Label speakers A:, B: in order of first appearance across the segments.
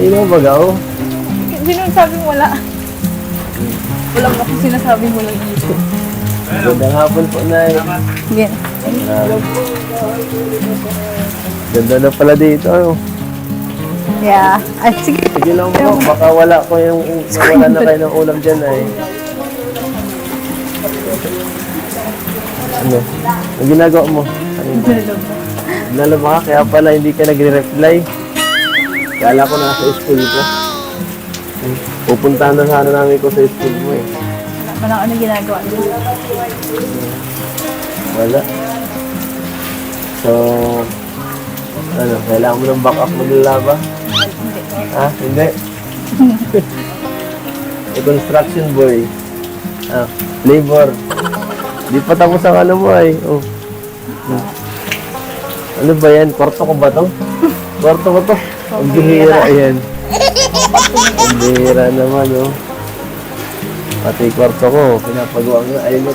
A: Ino ba gaw?
B: Sino sabi wala? Wala mo kung sinasabi mo lang dito.
A: Gandang hapon po, Nay.
B: Yan.
A: Grabe. Ganda na pala dito. Ano?
B: Yeah. Ay, sige.
A: Sige lang po, baka wala ko yung wala na kayo ng ulam dyan ay. Ano? Ang ginagawa mo? Kanina. Nalaba ka, kaya pala hindi ka nagre-reply. Kala ko nasa school ko. Pupuntahan na sana namin ko sa school mo eh.
B: Wala ano ginagawa dito.
A: Wala. So, ano, kailangan mo ng backup maglulaba?
B: Hindi.
A: Ha? Hindi? Eh, construction boy. Ah, labor. Di pa tapos ang ano mo ay. Oh. Hmm. Ano ba yan? Kwarto ko ba to? Kwarto ko to? Ang bihira yan. Ang bihira naman oh. Pati kwarto ko, pinapagawa nga. Ayaw mo,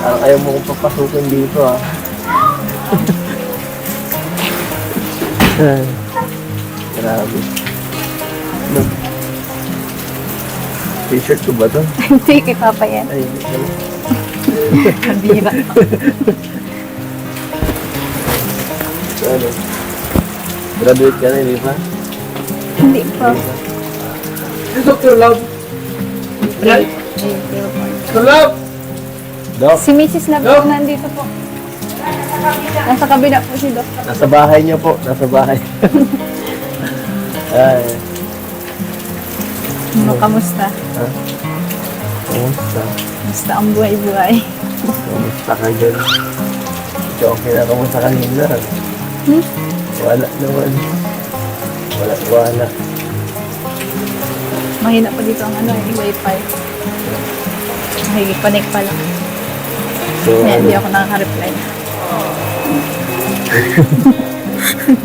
A: parang ayaw mo kong papasukin dito ah. Grabe. Ano? T-shirt ko ba to?
B: Hindi, kay Papa yan.
A: Ay.
B: Kabira.
A: So, ano? Graduate ka na, hindi pa?
B: Hindi pa.
C: Dr. Love. Dr. Love.
A: Doc,
B: Si Mrs. na po nandito po. Nasa kabila po si Doc.
A: nasa bahay niyo po. Nasa bahay. Ay,
B: Ano, kamusta?
A: ha? Kamusta?
B: Kamusta ang buhay-buhay?
A: Kamusta ka dyan? Ikaw ang kinakamusta kanina.
B: Hmm?
A: Wala naman. Wala, wala.
B: Mahina pa dito ang ano eh, wifi. Nakikipanik pa lang.
A: So,
B: Kaya hindi
A: ano,
B: ako nakaka-reply.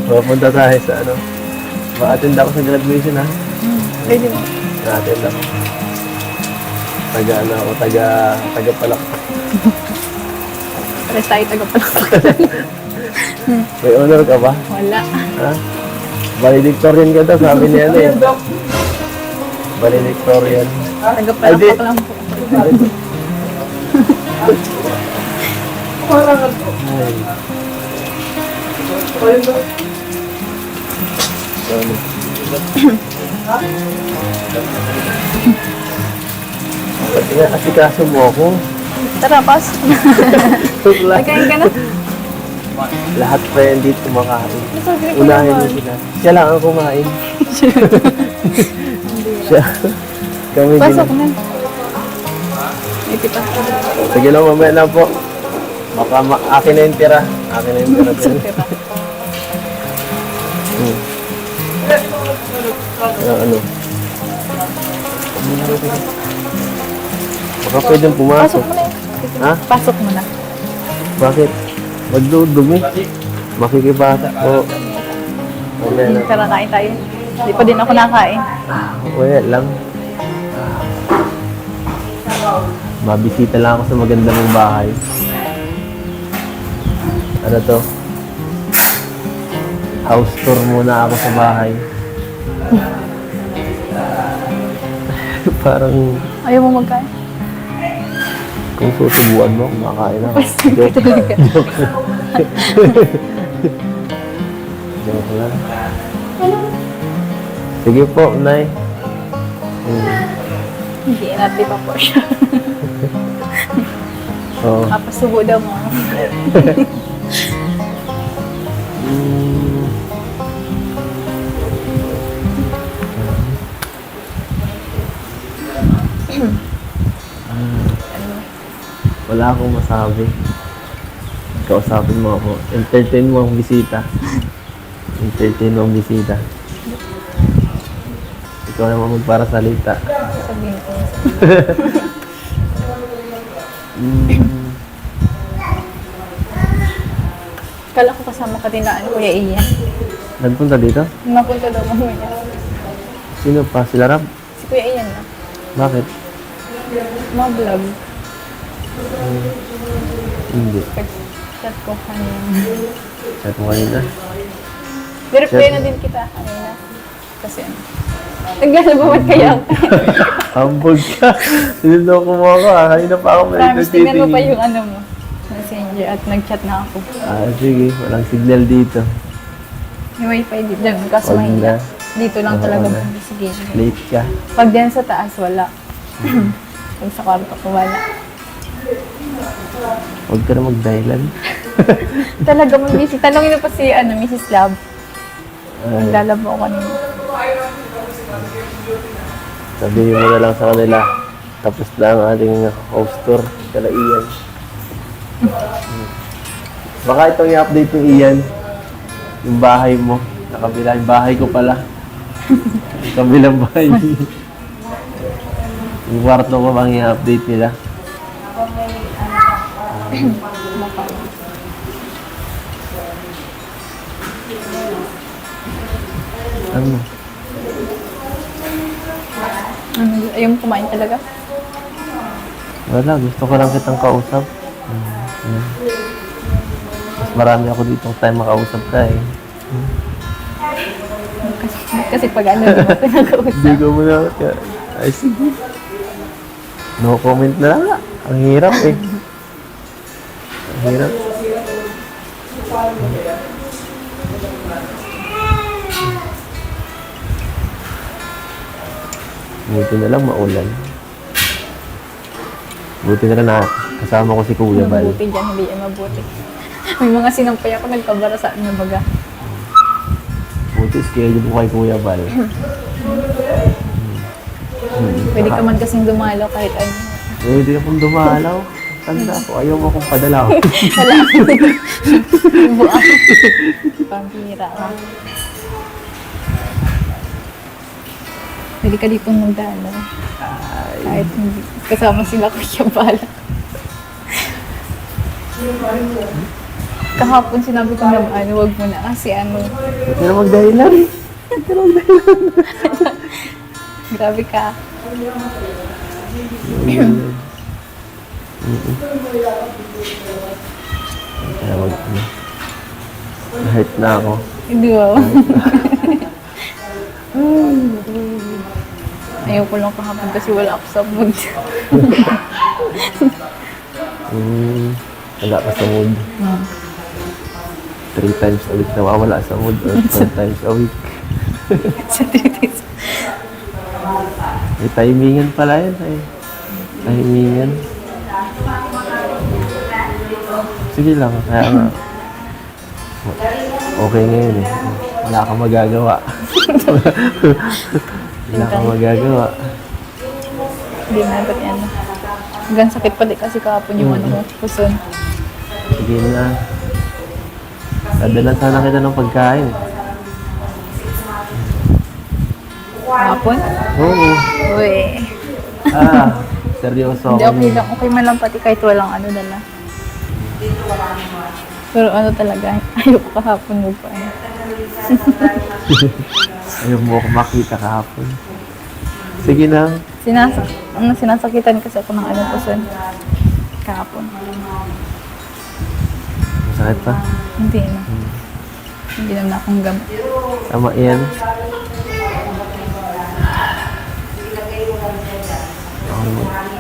A: mapunta tayo sa ano. Ma-attend ako sa graduation ha.
B: Hmm. Pwede mo.
A: Ma-attend ako. Taga ano ako, taga, taga palak.
B: Pares tayo taga pa
A: May honor ka ba?
B: Wala.
A: Ha? Valedictorian ka daw, sabi niya ano eh. Valedictorian.
B: Pa lang po.
A: Ay, ano. Ba't nga asikaso mo ako?
B: Tara, pas. Nagkain ka na?
A: Lahat pa yan dito kumakain. Unahin mo sila. Siya lang ang kumain. Siya. Kami
B: Pasok
A: din.
B: na. May tipa.
A: Sige lang, mamaya na po. Baka ma- akin na yung tira. Akin na yung tira. Hmm. Ah, ano? Baka pwedeng
B: Pasok
A: pumasok.
B: mo na.
A: Ha?
B: Pasok mo na.
A: Bakit? Magdudumi. Makikipasok po. Mamaya na.
B: Tara, kain tayo. Hindi pa din ako nakain.
A: Wala lang. Mabisita lang ako sa maganda mong bahay. Ano to? House tour muna ako sa bahay. Parang
B: Ayaw mo magkain?
A: Kung susubuan mo, kumakain ako.
B: Pwede ka talaga.
A: joke lang. Sige po, Nay. Hmm.
B: Hindi, natin pa po siya.
A: Oo.
B: Kapasubo daw mo.
A: Wala akong masabi. Kausapin mo ako. Entertain mo ang bisita. Entertain mo ang bisita. Ikaw naman magpara salita.
B: Sabihin ko.
A: Mm.
B: Kala ko kasama ka din na ano, Kuya Ian.
A: Nagpunta dito?
B: Napunta daw mamaya.
A: Sino pa? Sila Rab?
B: Si Kuya Ian na.
A: Bakit?
B: Mga vlog.
A: Hindi.
B: Chat ko kanina.
A: Chat mo kanina.
B: Nireply na din kita kanina. Kasi ano, Naglalabawat kaya.
A: Humble ka. Siniloko mo ako ah. Kanina pa ako may
B: Promise, tingnan mo pa yung ano mo. Messenger at nag-chat na ako.
A: Ah, sige. Walang signal dito.
B: May wifi dito. Diyan, kaso
A: Wag
B: mahina.
A: na.
B: Dito lang
A: Oo
B: talaga
A: na.
B: sige.
A: Late ka.
B: Pag diyan sa taas, wala. Pag sa kwarto ko, wala.
A: Huwag ka na magdahilan.
B: Talaga mo, Missy. Tanongin mo pa si ano, Mrs. Love.
A: Ay,
B: Naglalabo ako kanina.
A: sabihin mo na lang sa kanila. Tapos na ang ating host tour. Kala Ian. Hmm. Baka itong i-update ng Ian. Yung bahay mo. Sa kabila. Yung bahay ko pala. kabilang bahay. yung kwarto ko bang i-update nila. Ano?
B: Ano, ayaw mo kumain talaga?
A: Wala, gusto ko lang kitang kausap. Mm, mm. Mas marami ako dito time makausap ka eh.
B: Kasi, kasi pag ano, di mo pinag-uusap.
A: Hindi ko mo na... Ay, sige. No comment na lang. Ang hirap eh. Hirap. Buti na lang maulan. Buti na lang na kasama ko si Kuya Bal.
B: Mabuti dyan, hindi yan mabuti. May mga sinampay ako nagkabara sa ano baga.
A: Buti schedule ko kay Kuya Bal.
B: Pwede ka man kasing dumalo kahit ano.
A: Pwede akong dumalaw. Tanda ko, ayaw mo akong padalaw.
B: Wala. Buang. Pampira ka. Pwede ka dito magdalo. Kahit hindi. Kasama sila Kuya Bala. Kahapon sinabi ko na ano, wag mo na kasi ano,
A: Huwag ka na magdahilan.
B: grabe ka.
A: Kaya mag... Hurt na ako.
B: Hindi ba? Ayaw ko lang kahapon kasi wala ako sa mood.
A: Hmm, wala ka sa mood. Three times a week nawawala sa mood or four times a week.
B: sa three days.
A: May timingan pala yun eh. Timingan. Sige lang, kaya nga. Okay ngayon eh. Wala kang magagawa. Wala kang magagawa.
B: Hindi na ba't yan. Hanggang sakit pa di kasi kahapon yung ano, puson.
A: Sige na. Dadala sana kita ng pagkain.
B: Kahapon?
A: Oo.
B: Uy.
A: Ah, seryoso
B: Hindi
A: ako.
B: okay lang. Okay man lang pati kahit walang ano dala. Pero ano talaga, ayoko kahapon mo pa.
A: Ayaw mo ako makita kahapon. Sige na.
B: Sinasa ano, sinasakitan kasi ako ng ano puson. Kahapon.
A: Masakit pa.
B: Hindi na. Hindi na na akong gamot.
A: Tama yan. Ako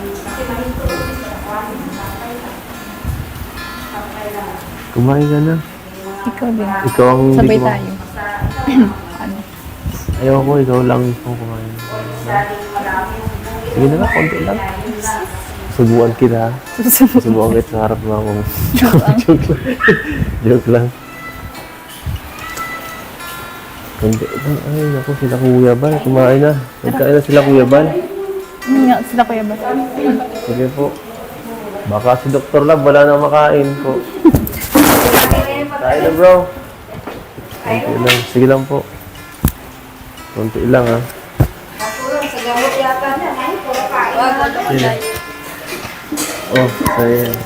A: Kumain ka na.
B: Ikaw din.
A: Ikaw ang hindi
B: Sabay
A: kuma-
B: tayo. ano?
A: Ayoko, ikaw lang ang kumain. Sige na lang, konti lang. Subuan kita. Subuan kita sa harap mo akong joke lang. joke lang. Konti lang. Ay, naku, sila Kuya Bal. Kumain na. Nagkain na sila Kuya Bal.
B: Ano nga, sila kuya ba?
A: Sige po. Baka si Dr. Lab wala na makain po. Kain na bro. Konti lang. Sige lang po. Konti lang ha. Sige. Oh, ayan.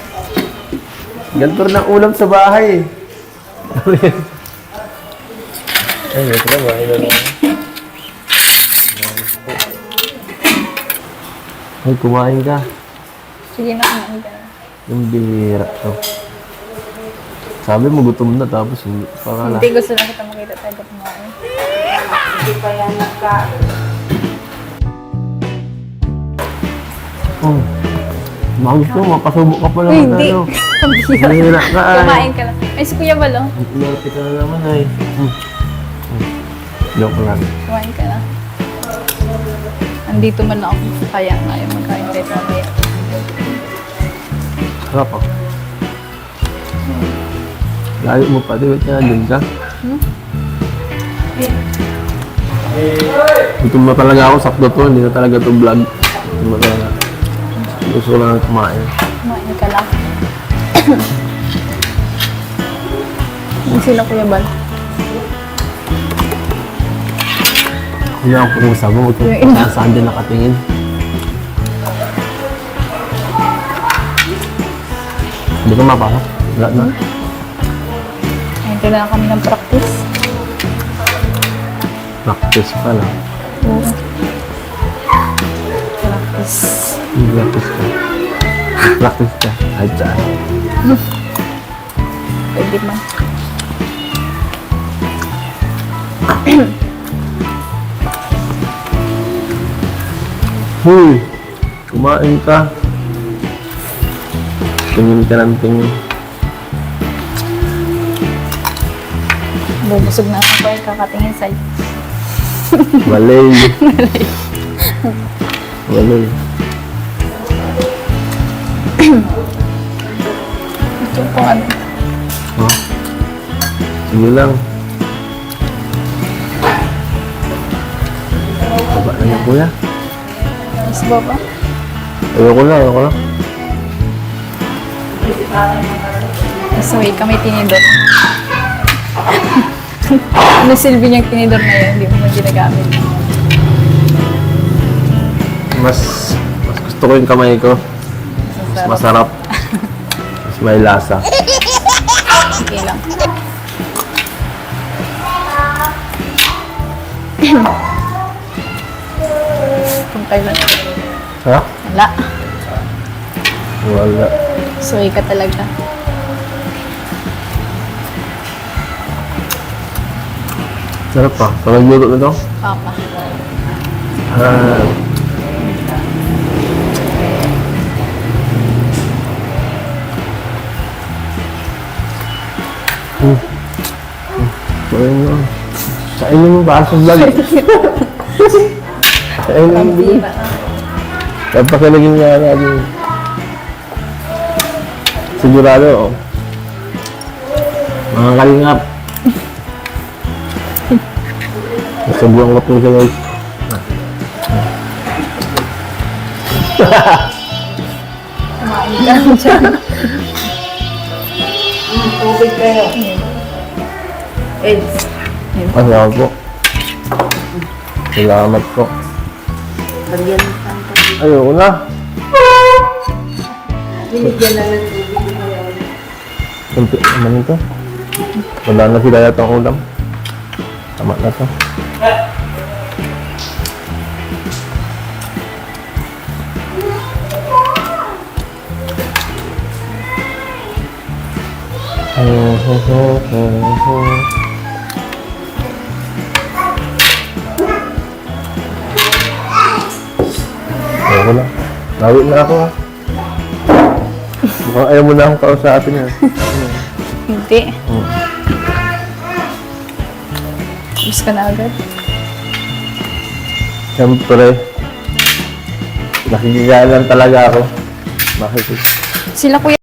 A: Ganito rin ang ulam sa bahay eh. Ay, ito lang. Ay, lang. Ay, kumain ka.
B: Sige na, kumain ka na.
A: Yung bihira to. Sabi mo gutom na tapos hindi. Para
B: Hindi gusto na kita makita tayo gutom na.
D: Hindi pa yan nagka.
A: Oh. Magus ko, mapasubok ka pa lang.
B: Uy, hindi.
A: Ano. Mahira ka ay.
B: Kumain ka lang. Ay, si Kuya Balo.
A: Lati ka na naman ay. Hmm. Joke lang.
B: Kumain ka lang. Andito man ako. Kaya nga yung magkain tayo.
A: Sarap ako. Layo mo pa, di ba kaya dun ka?
B: Hmm?
A: Gutom na talaga ako, sakto to, hindi na talaga to vlog. Gutom na talaga. Gusto ko lang kumain.
B: Kumain ka lang. Yung sila Kuya Bal.
A: Hindi ako kumusta mo,
B: Yung ina.
A: saan din nakatingin. Hindi ko mapasok. Wala na.
B: Ayun, kailangan kami ng practice.
A: Practice pa lang.
B: Oo. Practice.
A: Practice ka. Practice ka. Ay, dyan.
B: Pwede man.
A: Huy! Kumain ka. Tingin ka ng tingin.
B: Bubusog na ako eh, kakatingin sa'yo.
A: Malay. Malay.
B: Ito po ano.
A: Ha? Sige lang. Baba na niya, kuya.
B: Mas baba.
A: Ayoko na, ayoko na.
B: So, wait, kami tinidor. ano silbi niyang tinidor na yun? Hindi mo man ginagamit.
A: Mas, mas gusto ko yung kamay ko. Mas
B: Masarap.
A: Mas may lasa.
B: Okay lang. Kung kailan.
A: Ha?
B: Wala.
A: Wala.
B: Soy ka talaga.
A: Sarap pa. Sa nagluto na to?
B: Papa.
A: Ah. Hmm. Hmm. Ayun mo. Kainin mo ba sa vlog? Kainin mo.
B: Pambira.
A: Dapat ka naging nga natin. Sigurado, oh. Mga kalingap. Ko po siya guys.
B: Kumain lang dyan.
C: Tubig kayo.
B: Eds.
A: Salamat po. Salamat po.
C: Lagyan mo pa.
A: Ayoko na.
C: Binigyan na ng tubig.
A: Kunti naman ito. Wala na sila yata ang ulam. Tama na to. Ho, ho, ho, ho, ho. Ayoko na. Lawit na ako ha. Mukhang ayaw mo na akong kausapin ha.
B: Hindi.
A: Hmm.
B: Gusto ka na agad.
A: Siyempre, nakikigaya lang talaga ako. Bakit?
B: Sila kuya